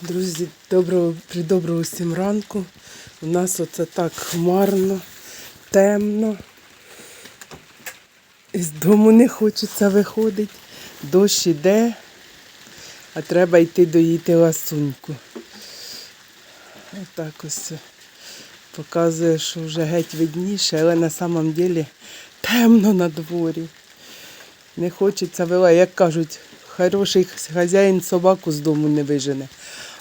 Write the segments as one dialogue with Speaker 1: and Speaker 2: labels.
Speaker 1: Друзі, доброго, при доброго всім ранку. У нас оце так хмарно, темно. Із дому не хочеться виходити. Дощ іде, а треба йти доїти ласуньку. Отак ось показує, що вже геть видніше, але на самом деле темно на дворі. Не хочеться вила, як кажуть, хороший хазяїн собаку з дому не вижене.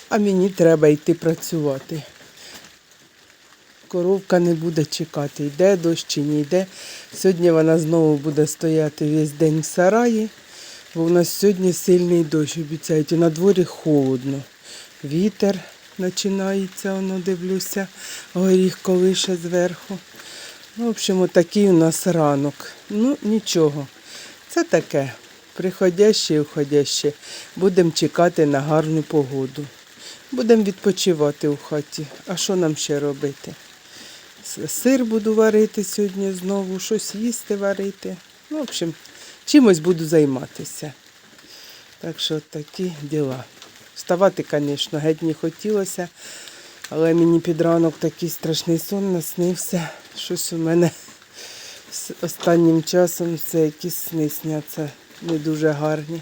Speaker 1: А мені треба йти працювати. Коровка не буде чекати, йде дощ чи не йде. Сьогодні вона знову буде стояти весь день в сараї, бо в нас сьогодні сильний дощ обіцяють. І на дворі холодно. Вітер починається, воно дивлюся, горіх колише зверху. Ну, в общем, такий у нас ранок. Ну, нічого. Це таке. Приходяще і уходяще. Будемо чекати на гарну погоду. Будемо відпочивати у хаті. А що нам ще робити? Сир буду варити сьогодні знову, щось їсти варити. Ну, в общем, чимось буду займатися. Так що такі діла. Вставати, звісно, геть не хотілося, але мені під ранок такий страшний сон наснився. Щось у мене останнім часом це якісь сни сняться не дуже гарні.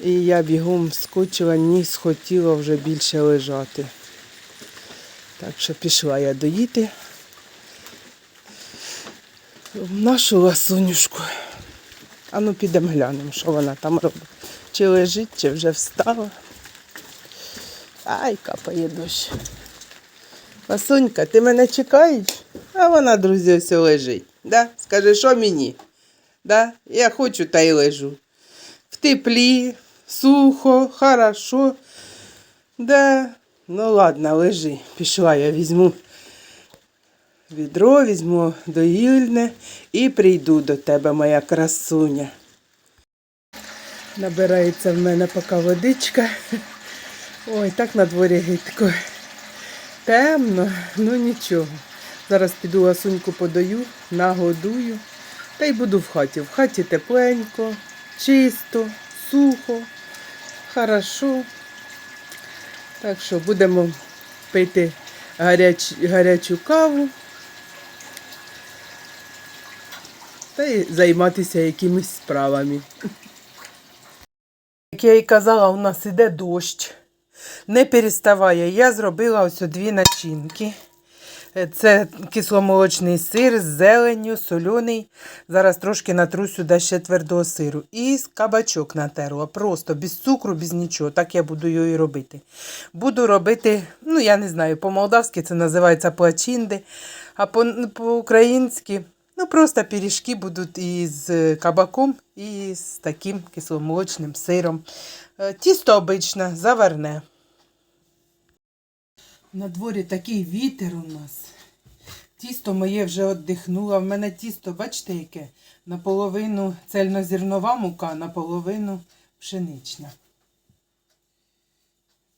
Speaker 1: І я бігом вскочила, ні схотіла вже більше лежати. Так що пішла я доїти в нашу ласунюшку. А ну підемо глянемо, що вона там робить. Чи лежить, чи вже встала. Ай, капає дощ. Ласунька, ти мене чекаєш? А вона, друзі, ось лежить. Да? Скажи, що мені? Да? Я хочу та й лежу. В теплі, сухо, хорошо. Да. Ну ладно, лежи. Пішла я візьму відро, візьму доїльне і прийду до тебе, моя красуня. Набирається в мене поки водичка. Ой, так на дворі гидко. Темно, ну нічого. Зараз піду ласуньку подаю, нагодую. Та й буду в хаті. В хаті тепленько, чисто, сухо, хорошо. Так що будемо пити гаряч, гарячу каву та й займатися якимись справами. Як я і казала, у нас іде дощ. Не переставає. Я зробила ось дві начинки. Е, Це кисломолочний сир з зеленню, соляний. Зараз трошки натру сюди ще твердого сиру. І кабачок натерла. Просто без цукру, без нічого. Так я буду його і робити. Буду робити, ну я не знаю, по-молдавськи це називається плачинди, а по- по-українськи. Ну, просто пиріжки будуть із кабаком і з таким кисломолочним сиром. Е, Тісто обичне, заварне. На дворі такий вітер у нас. Тісто моє вже віддихнуло. В мене тісто, бачите, яке? Наполовину цельнозернова мука, наполовину пшенична.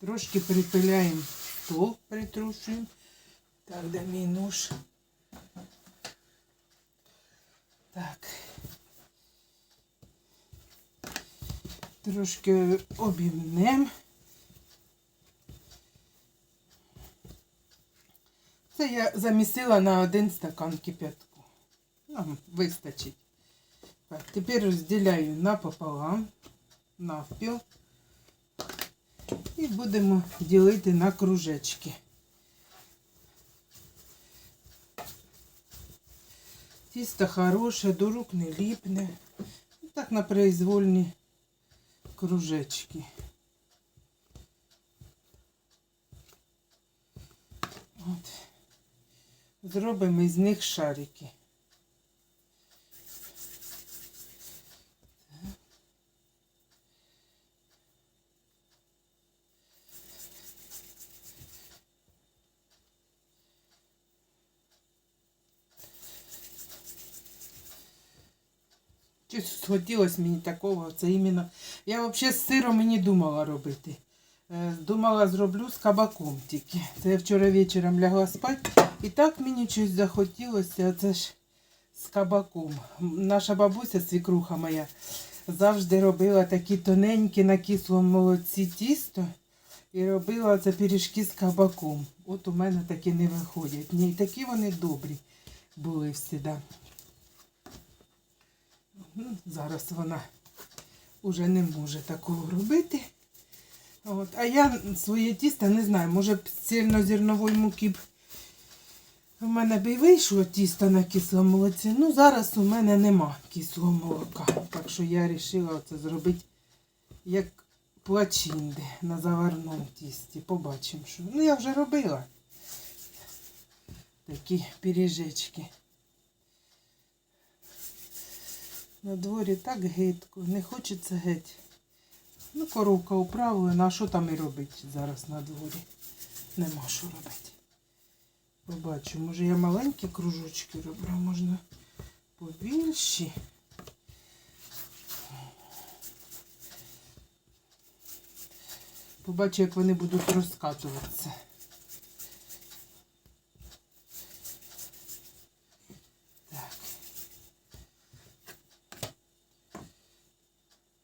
Speaker 1: Трошки припиляємо стол, притрушуємо. Так, де мій нож? Так. Трошки обімнемо. Це я замісила на один стакан кипятку. Ну, вистачить. Так, тепер розділяю напополам, навпіл. І будемо ділити на кружечки. Тісто хороше, до рук не ліпне. Так на произвольні кружечки. От. Зробимо із них шарики. Щось схотілося мені такого. Це іменно. Я взагалі з сиром і не думала робити. Е, Думала, зроблю з кабаком тільки. Це я вчора вечором лягла спати. І так мені щось захотілося. Це ж з кабаком. Наша бабуся, свікруха моя, завжди робила такі тоненькі на кислому молоці тісто. І робила це пиріжки з кабаком. От у мене такі не виходять. Ні, такі вони добрі були всіда. Ну, Зараз вона вже не може такого робити. От. А я своє тісто не знаю, може б з цільнозернової муки б у мене б і вийшло тісто на кислому молоці. Ну, зараз у мене нема кислого молока. Так що я вирішила це зробити як плачинди на заварному тісті. Побачимо, що. Ну, я вже робила такі пиріжечки. На дворі так гидко, не хочеться геть. Ну, коровка управлена, а що там і робити зараз на дворі? Нема що робити. Побачу, може я маленькі кружочки роблю, можна побільші. Побачу, як вони будуть розкатуватися.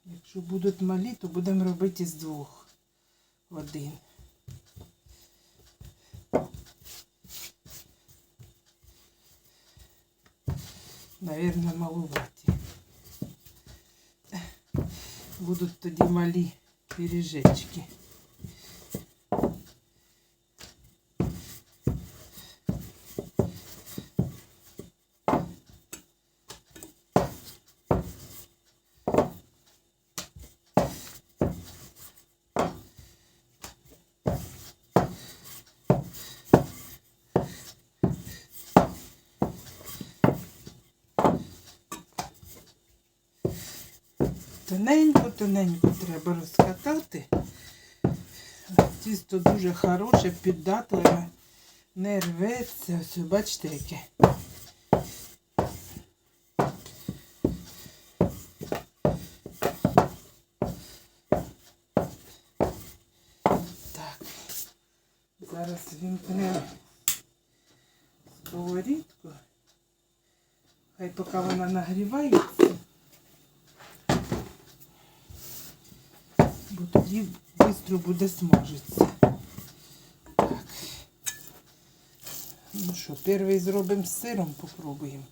Speaker 1: Якщо будуть малі, то будемо робити із двох один. Наверное, малуваті. Будуть тоді малі пиріжечки. Тоненько, треба розкатати. Тісто дуже хороше, піддатливе, не рветься. Ось, бачите, яке. Так. Зараз вімкнемо сковорідку. Хай поки вона нагрівається. бо тоді швидко буде смажитися. Так. Ну що, перший зробимо з сиром, попробуємо.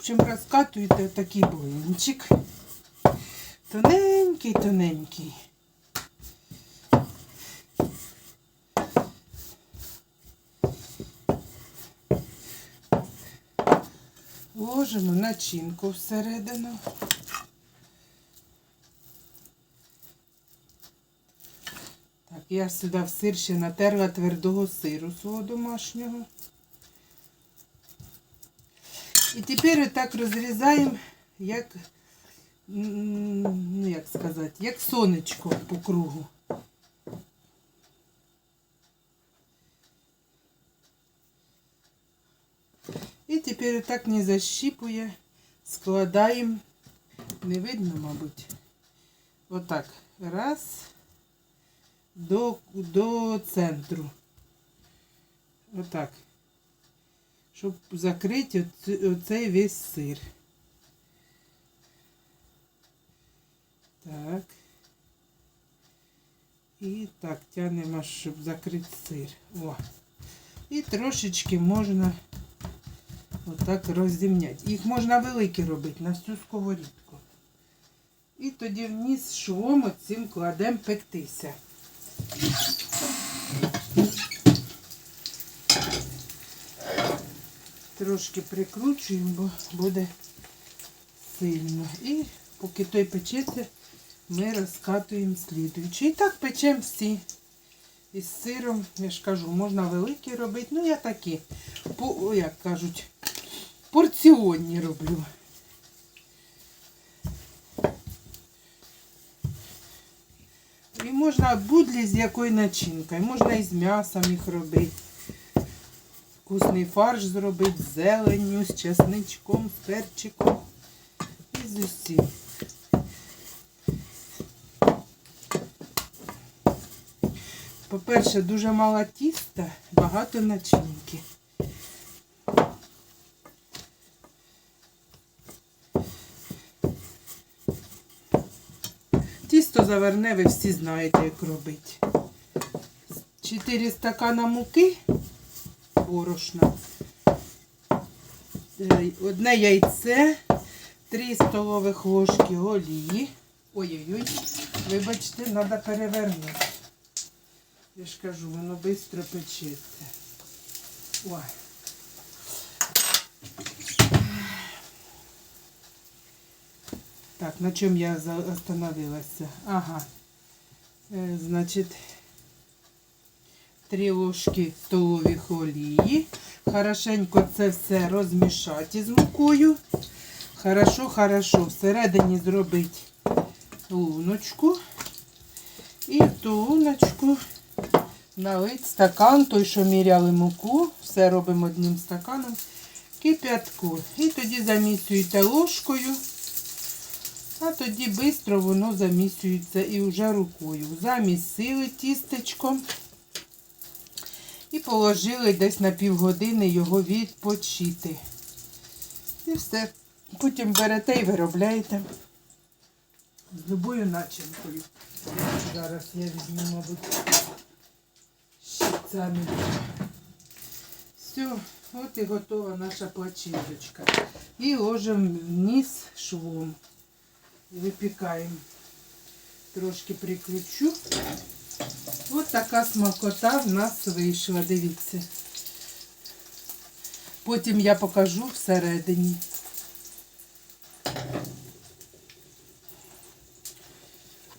Speaker 1: Общем, розкатуєте такий блинчик. Тоненький, тоненький. Ложимо начинку всередину. Так, Я сюди в сир ще натерла твердого сиру свого домашнього. І тепер отак розрізаємо, як, ну як сказати, як сонечко по кругу. І тепер отак не защіпує, складаємо, не видно, мабуть. Отак. Раз до, до центру. Отак. Щоб закрити оцей весь сир. Так. І так, тянемо, щоб закрити сир. О. І трошечки можна отак розрівняти. Їх можна великі робити на всю сковорідку. І тоді вниз швом оцим кладемо пектися. Трошки прикручуємо, бо буде сильно. І поки той печеться, ми розкатуємо слідуючий. І так печемо всі. Із сиром, я ж кажу, можна великі робити. Ну, я такі, по, як кажуть, порціонні роблю. І можна будлі з якою начинкою, можна і з м'ясом їх робити. Вкусний фарш зробити з зеленню, з чесничком, з перчиком і з усім. По-перше, дуже мало тіста, багато начинки. Тісто заверне, ви всі знаєте, як робити. 4 стакана муки борошна, е, одне яйце, 3 столових ложки олії. Ой-ой-ой, вибачте, треба перевернути. Я ж кажу, воно швидко печеться. Ой. Так, на чому я остановилася? Ага. Е, значить, три ложки столових олії. Хорошенько це все розмішати з мукою. Хорошо, хорошо. Всередині зробити луночку. І в ту луночку налить стакан, той, що міряли муку. Все робимо одним стаканом. Кип'ятку. І тоді замісюєте ложкою. А тоді швидко воно замісюється і вже рукою. Замісили тістечком і положили десь на півгодини його відпочити. І все. Потім берете і виробляєте з любою начинкою. Зараз я візьму, мабуть, щипцями. Все, от і готова наша плачиночка. І ложимо вниз швом. Випікаємо. Трошки прикручу. Ось така смакота в нас вийшла, дивіться. Потім я покажу всередині.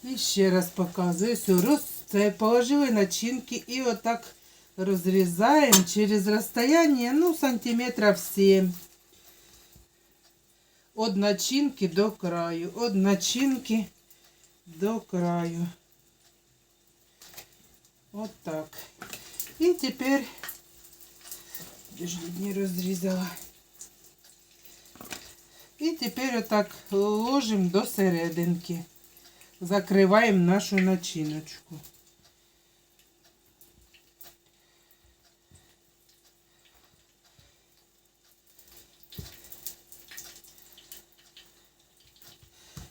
Speaker 1: І ще раз показую. Все, роз, це положили начинки і отак розрізаємо через розстояння, ну, сантиметрів 7. От начинки до краю, от начинки до краю. От так. І тепер Подожди, не розрізала. І тепер отак ложимо до серединки. Закриваємо нашу начиночку.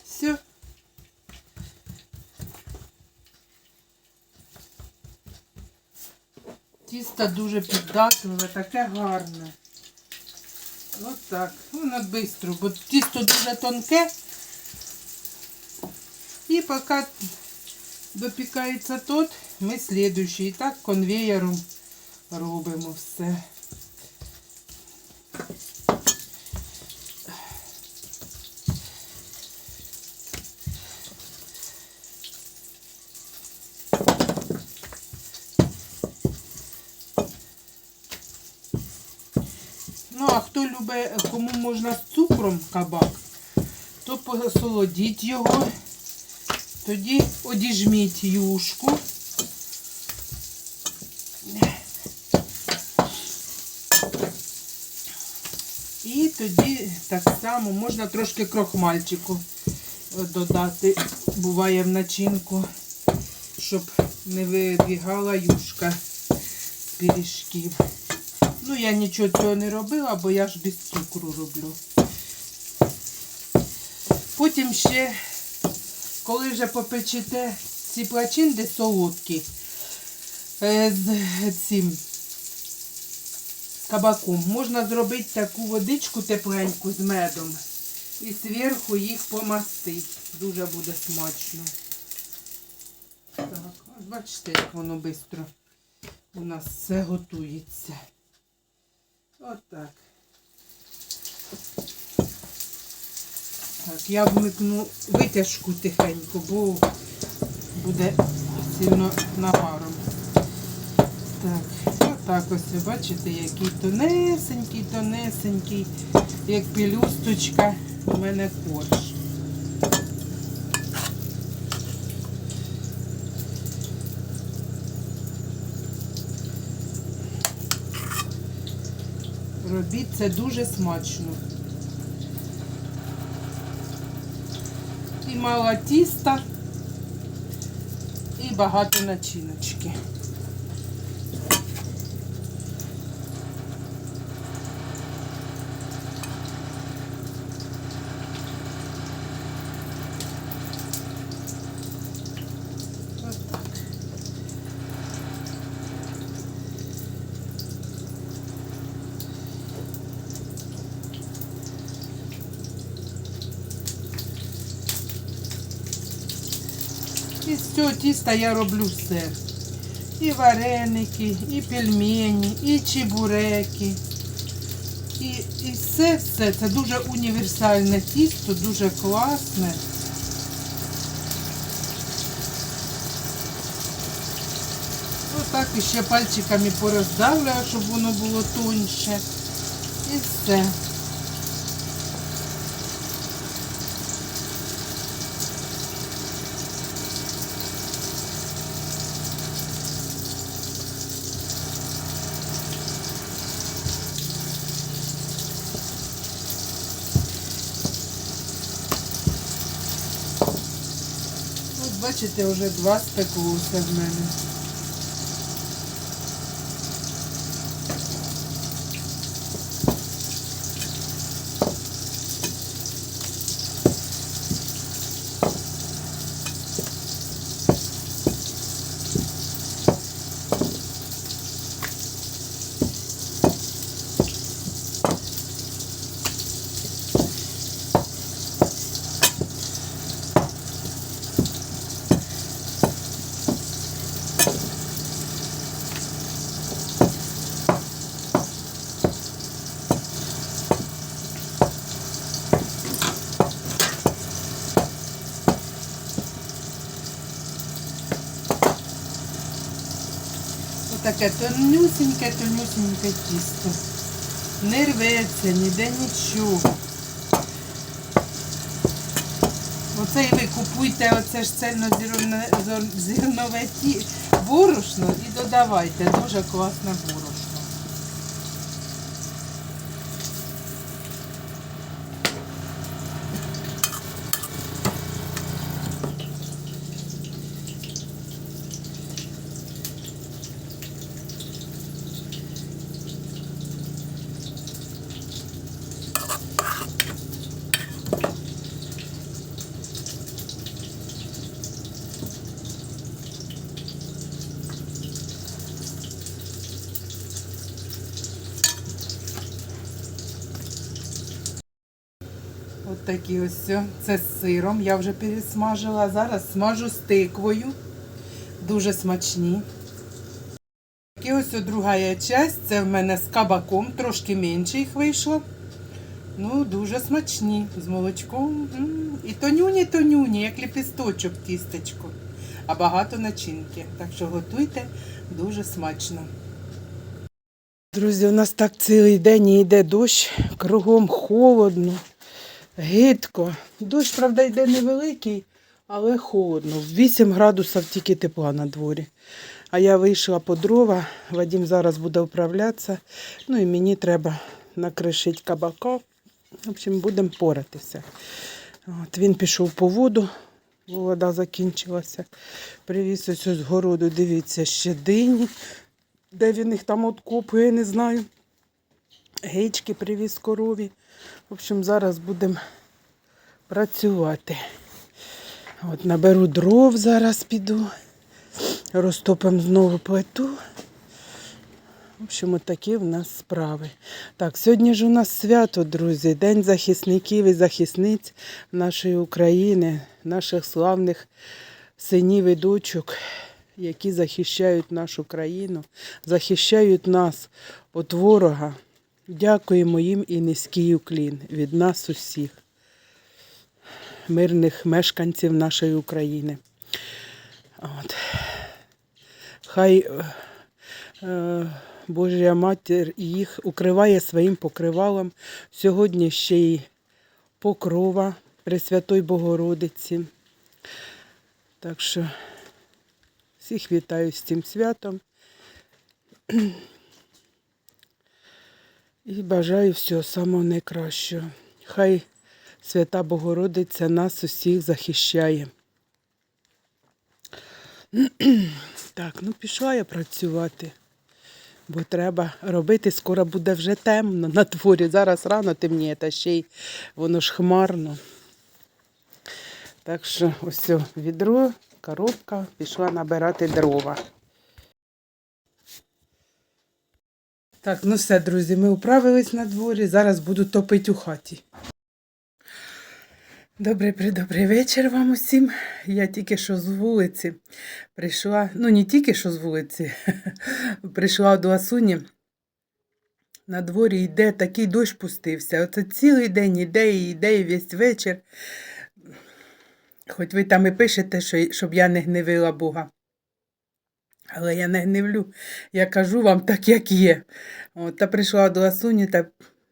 Speaker 1: Все. Тісто дуже піддатливе, таке гарне. Ось так. Воно швидко, бо тісто дуже тонке. І поки допікається тот, ми слідуючий. І так конвеєром робимо все. Ну, а хто любить, кому можна з цукром кабак, то посолодіть його. Тоді одіжміть юшку. І тоді так само можна трошки крохмальчику е, додати, буває в начинку, щоб не вибігала юшка з пиріжків. Ну, я нічого цього не робила, бо я ж без цукру роблю. Потім ще, коли вже попечете ці плачинди солодкі е, з цим кабаком, можна зробити таку водичку тепленьку з медом і зверху їх помастити. Дуже буде смачно. Так, бачите, як воно швидко у нас все готується. Отак. Так, я вмикну витяжку тихенько, бо буде сильно нагаром. Так, отак ось бачите, який тонесенький, тонесенький, як пелюсточка у мене корж. Робіть це дуже смачно. І мало тіста, і багато начиночки. Цього тіста я роблю все. І вареники, і пельмені, і чебуреки. І, і все, все. Це дуже універсальне тісто, дуже класне. Отак і ще пальчиками пороздавлюю, щоб воно було тоньше. І все. От бачите, вже два спеклося в мене. Отаке тонюсіньке, тонюсіньке тісто. Не рветься, ніде нічого. Оце і ви купуйте оце ж цельнозернове борошно і додавайте. Дуже класне борошно. От такі ось. Це з сиром. Я вже пересмажила. Зараз смажу з тиквою. Дуже смачні. І ось друга часть. Це в мене з кабаком, трошки менше їх вийшло. Ну, дуже смачні. З молочком. М. І тонюні, тонюні, як ліпісточок тістечко. А багато начинки. Так що готуйте дуже смачно. Друзі, у нас так цілий день і йде дощ, кругом холодно, гидко. Дощ, правда, йде невеликий, але холодно. 8 градусів тільки тепла на дворі. А я вийшла по дрова, Вадим зараз буде вправлятися. Ну і мені треба накришити кабака. В общем, будемо поратися. От він пішов по воду, вода закінчилася. Привіз ось з городу, дивіться, ще дині. Де він їх там откопує, я не знаю. Гейчки привіз корові. В общем, зараз будемо працювати. От наберу дров, зараз піду. Розтопимо знову плиту. В общем, от такі в нас справи. Так, сьогодні ж у нас свято, друзі, День захисників і захисниць нашої України, наших славних синів і дочок, які захищають нашу країну, захищають нас від ворога. Дякуємо їм і низький уклін від нас усіх, мирних мешканців нашої України. От. Хай е, е, Божа Матір їх укриває своїм покривалом. Сьогодні ще й покрова Пресвятої Богородиці. Так що всіх вітаю з цим святом. І бажаю всього самого найкращого. Хай Свята Богородиця нас усіх захищає. Так, ну пішла я працювати, бо треба робити, скоро буде вже темно на дворі. Зараз рано темніє, та ще й воно ж хмарно. Так що ось відро, коробка, пішла набирати дрова. Так, ну все, друзі, ми управились на дворі. Зараз буду топити у хаті. Добрий придобрий вечір вам усім. Я тільки що з вулиці прийшла, ну не тільки що з вулиці, прийшла до Асуні. На дворі йде такий дощ пустився. Оце цілий день іде і йде і весь вечір. Хоч ви там і пишете, що, щоб я не гневила Бога. Але я не гневлю. Я кажу вам так, як є. От, та прийшла до Асуні та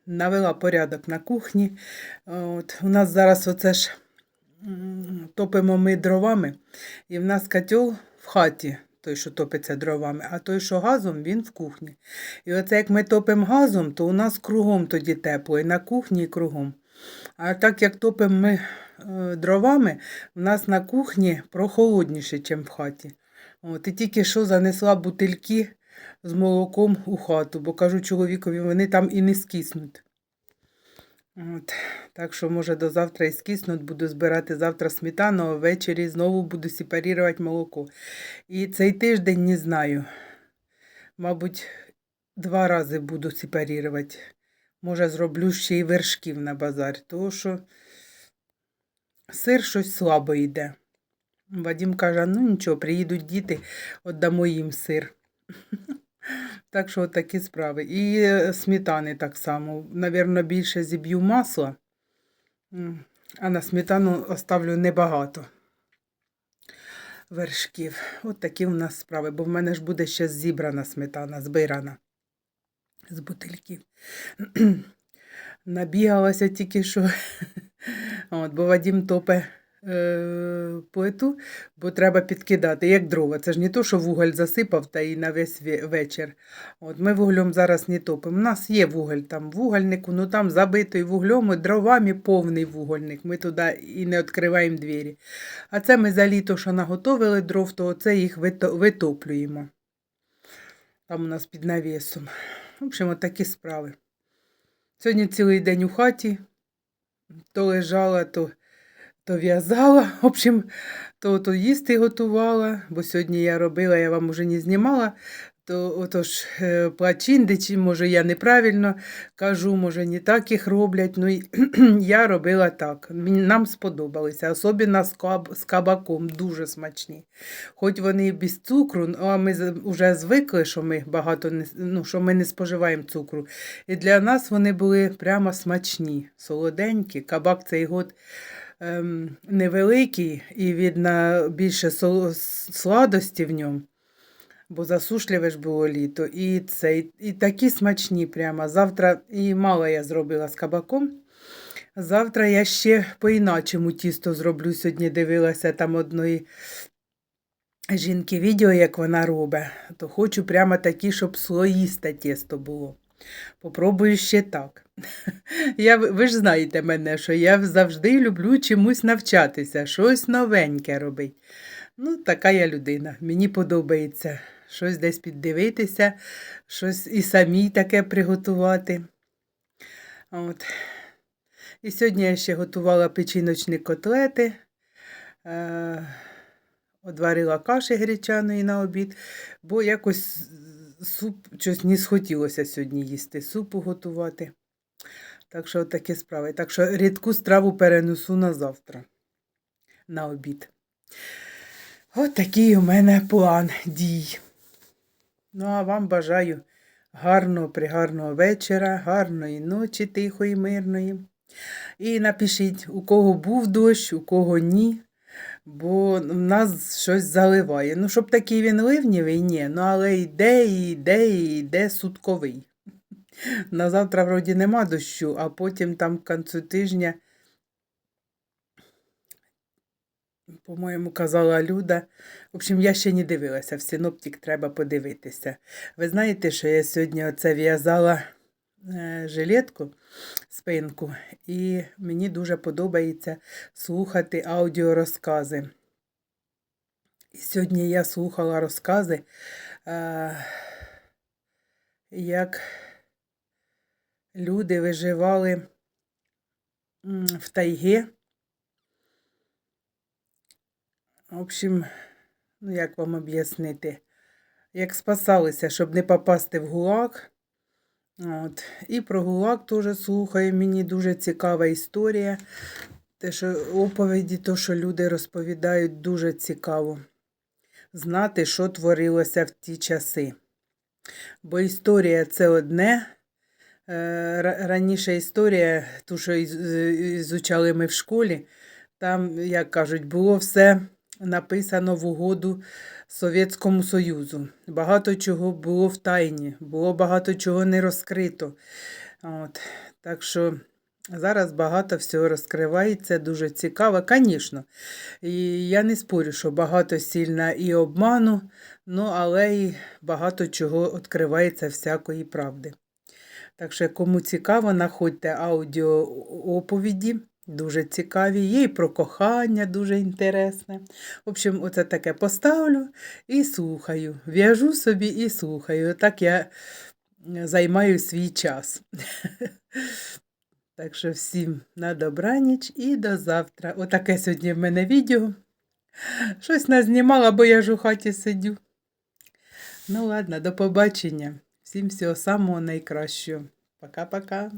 Speaker 1: навела порядок на кухні. От, у нас зараз оце ж топимо ми дровами, і в нас котел в хаті, той, що топиться дровами, а той, що газом, він в кухні. І оце як ми топимо газом, то у нас кругом тоді тепло, і на кухні, і кругом. А так як топимо ми е, дровами, у нас на кухні прохолодніше, ніж в хаті. От, і тільки що занесла бутильки з молоком у хату, бо кажу чоловікові, вони там і не скиснуть. От. Так що, може, до завтра і скиснуть, буду збирати завтра сметану, а ввечері знову буду сепарувати молоко. І цей тиждень не знаю. Мабуть, два рази буду сепарувати. Може, зроблю ще й вершків на базар, тому що сир щось слабо йде. Вадим каже, ну нічого, приїдуть діти, віддамо їм сир. Так що такі справи. І е, сметани так само. Навірно, більше зіб'ю масла, М, а на сметану оставлю небагато вершків. От такі у нас справи, бо в мене ж буде ще зібрана сметана, збирана з бутильків. Набігалася тільки що, От, бо Вадим топе плиту, бо треба підкидати, як дрова. Це ж не то, що вуголь засипав та і на весь вечір. От ми вуглем зараз не топимо. У нас є вуголь там вугольнику, ну там забитий вуглем і дровами повний вугольник. Ми туди і не відкриваємо двері. А це ми за літо, що наготовили дров, то оце їх витоплюємо. Там у нас під навісом. В общем, такі справи. Сьогодні цілий день у хаті. То лежала, то, то в'язала. В общем, то, то їсти готувала, бо сьогодні я робила, я вам уже не знімала. То отож е, плачіндичі, може, я неправильно кажу, може, не так їх роблять. Ну, я робила так. Нам сподобалися, особливо з, каб, з кабаком, дуже смачні. Хоч вони без цукру, ну, а ми вже звикли, що ми багато не, ну, що ми не споживаємо цукру. І для нас вони були прямо смачні, солоденькі. Кабак цей год невеликий і видно більше сладості в ньому. бо засушливе ж було літо. І це, і такі смачні прямо. Завтра і мало я зробила з кабаком. Завтра я ще по-іначому тісто зроблю. Сьогодні дивилася там одної жінки відео, як вона робить. То хочу прямо такі, щоб слоїсте тісто було. Попробую ще так. Я, ви ж знаєте мене, що я завжди люблю чомусь навчатися, щось новеньке робити. Ну, така я людина. Мені подобається щось десь піддивитися, щось і самій таке приготувати. От. І сьогодні я ще готувала печіночні котлети, е- одварила каші гречаної на обід, бо якось суп щось не схотілося сьогодні їсти, супу готувати. Так що такі справи. Так що рідку страву перенесу на завтра, на обід. От такий у мене план дій. Ну, а вам бажаю гарного, пригарного вечора, гарної ночі, тихої, мирної. І напишіть, у кого був дощ, у кого ні. Бо в нас щось заливає. Ну, щоб такий він ливнівий, ні. Ну, але йде, і йде, і йде сутковий. На завтра вроді нема дощу, а потім там в кінці тижня, по-моєму, казала Люда. В общем, я ще не дивилася, в синоптик треба подивитися. Ви знаєте, що я сьогодні оце в'язала е, жилетку, спинку, і мені дуже подобається слухати аудіорозкази. І сьогодні я слухала розкази, е, як люди виживали в тайгі. В общем, ну як вам об'яснити, як спасалися, щоб не попасти в гулаг. От. І про гулаг теж слухаю, мені дуже цікава історія. Те, що оповіді, то, що люди розповідають, дуже цікаво знати, що творилося в ті часи. Бо історія це одне. Е, ра- Раніше історія, ту, що із- ізучали ми в школі, там, як кажуть, було все написано в угоду Совєтському Союзу. Багато чого було в тайні, було багато чого не розкрито. От. Так що зараз багато всього розкривається, дуже цікаво, звісно. Я не спорю, що багато сильно і обману, ну, але й багато чого відкривається всякої правди. Так що, кому цікаво, знаходьте аудіооповіді, дуже цікаві. Є і про кохання дуже інтересне. В общем, оце таке поставлю і слухаю. В'яжу собі і слухаю. Так я е, займаю свій час. Так що всім на добраніч і до завтра. Отаке сьогодні в мене відео. Щось назнімала, бо я ж у хаті сидю. Ну ладно, до побачення. Всім всього самого найкращого. Пока-пока.